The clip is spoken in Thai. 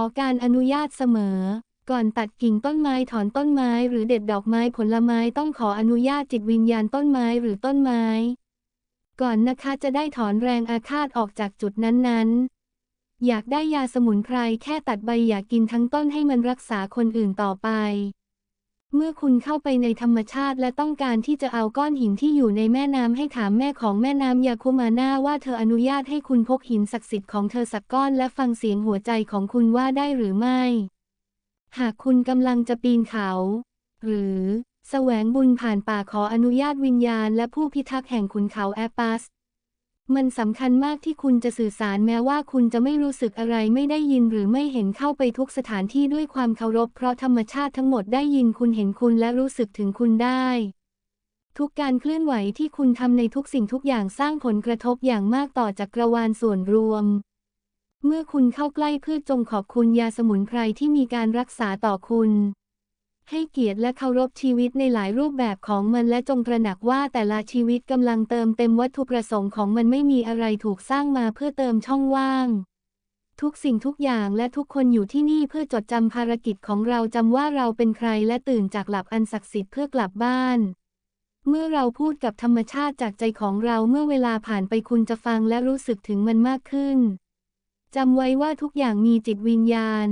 อการอนุญาตเสมอ ก่อนตัดกิ่งต้นไม้ถอนต้นไม้หรือเด็ดดอกไม้ผลไม้ต้องขออนุญาตจิตวิญญาณต้นไม้หรือต้นไม้ ก่อนนะคะจะได้ถอนแรงอาฆาตออกจากจุดนั้นๆ อยากได้ยาสมุนไพรแค่ตัดใบอยากกินทั้งต้นให้มันรักษาคนอื่นต่อไป เมื่อคุณเข้าไปในธรรมชาติและต้องการที่จะเอาก้อนหินที่อยู่ในแม่น้ำให้ถามแม่ของแม่น้ำยาคุมาน่าว่าเธออนุญาตให้คุณพกหินศักดิ์สิทธิ์ของเธอสักก้อนและฟังเสียงหัวใจของคุณว่าได้หรือไม่ หากคุณกำลังจะปีนเขา หรือแสวงบุญผ่านป่าขออนุญาตวิญญาณและผู้พิทักษ์แห่งขุนเขาแอปปัส มันสำคัญมากที่คุณจะสื่อสารแม้ว่าคุณจะไม่รู้สึกอะไรไม่ได้ยินหรือไม่เห็นเข้าไปทุกสถานที่ด้วยความเคารพเพราะธรรมชาติทั้งหมดได้ยินคุณเห็นคุณและรู้สึกถึงคุณได้ ทุกการเคลื่อนไหวที่คุณทำในทุกสิ่งทุกอย่างสร้างผลกระทบอย่างมากต่อจักรวาลส่วนรวม เมื่อคุณเข้าใกล้พืชจงขอบคุณยาสมุนไพรที่มีการรักษาต่อคุณ ให้เกียรติและเคารพชีวิตในหลายรูปแบบของมันและจงตระหนักว่าแต่ละชีวิตกำลังเติมเต็มวัตถุประสงค์ของมันไม่มีอะไรถูกสร้างมาเพื่อเติมช่องว่าง ทุกสิ่งทุกอย่างและทุกคนอยู่ที่นี่เพื่อจดจำภารกิจของเราจำว่าเราเป็นใครและตื่นจากหลับอันศักดิ์สิทธิ์เพื่อกลับบ้าน เมื่อเราพูดกับธรรมชาติจากใจของเราเมื่อเวลาผ่านไปคุณจะฟังและรู้สึกถึงมันมากขึ้นจำไว้ว่าทุกอย่างมีจิตวิญญาณ